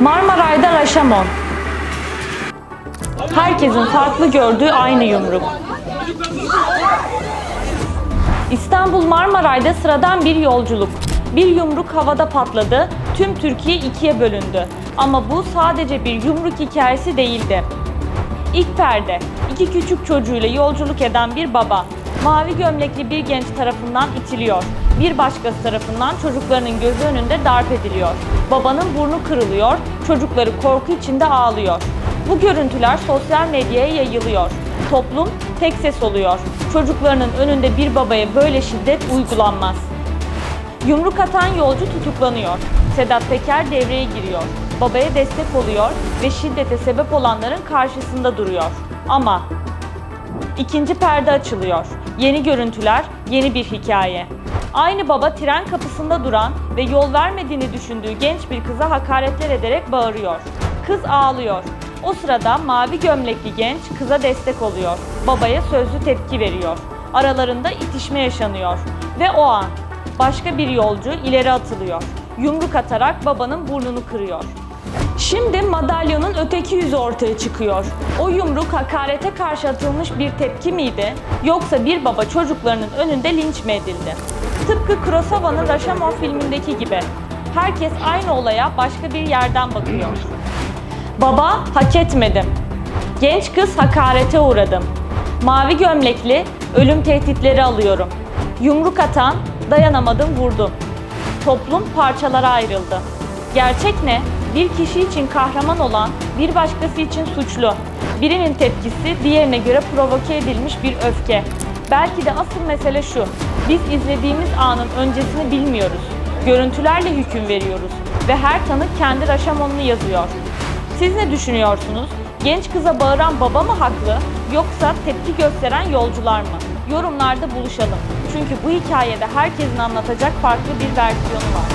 Marmaray'da Raşamon. Herkesin farklı gördüğü aynı yumruk. İstanbul Marmaray'da sıradan bir yolculuk. Bir yumruk havada patladı, tüm Türkiye ikiye bölündü. Ama bu sadece bir yumruk hikayesi değildi. İlk perde, iki küçük çocuğuyla yolculuk eden bir baba. Mavi gömlekli bir genç tarafından itiliyor. Bir başkası tarafından çocuklarının gözü önünde darp ediliyor. Babanın burnu kırılıyor, çocukları korku içinde ağlıyor. Bu görüntüler sosyal medyaya yayılıyor. Toplum tek ses oluyor. Çocuklarının önünde bir babaya böyle şiddet uygulanmaz. Yumruk atan yolcu tutuklanıyor. Sedat Peker devreye giriyor. Babaya destek oluyor ve şiddete sebep olanların karşısında duruyor. Ama ikinci perde açılıyor. Yeni görüntüler, yeni bir hikaye. Aynı baba tren kapısında duran ve yol vermediğini düşündüğü genç bir kıza hakaretler ederek bağırıyor. Kız ağlıyor. O sırada mavi gömlekli genç kıza destek oluyor. Babaya sözlü tepki veriyor. Aralarında itişme yaşanıyor. Ve o an başka bir yolcu ileri atılıyor. Yumruk atarak babanın burnunu kırıyor. Şimdi madalyonun öteki yüzü ortaya çıkıyor. O yumruk hakarete karşı atılmış bir tepki miydi? Yoksa bir baba çocuklarının önünde linç mi edildi? Tıpkı Kurosawa'nın Rashomon filmindeki gibi. Herkes aynı olaya başka bir yerden bakıyor. Baba hak etmedim. Genç kız hakarete uğradım. Mavi gömlekli ölüm tehditleri alıyorum. Yumruk atan dayanamadım vurdum. Toplum parçalara ayrıldı. Gerçek ne? Bir kişi için kahraman olan bir başkası için suçlu. Birinin tepkisi diğerine göre provoke edilmiş bir öfke. Belki de asıl mesele şu. Biz izlediğimiz anın öncesini bilmiyoruz. Görüntülerle hüküm veriyoruz ve her tanık kendi raşamonunu yazıyor. Siz ne düşünüyorsunuz? Genç kıza bağıran baba mı haklı yoksa tepki gösteren yolcular mı? Yorumlarda buluşalım. Çünkü bu hikayede herkesin anlatacak farklı bir versiyonu var.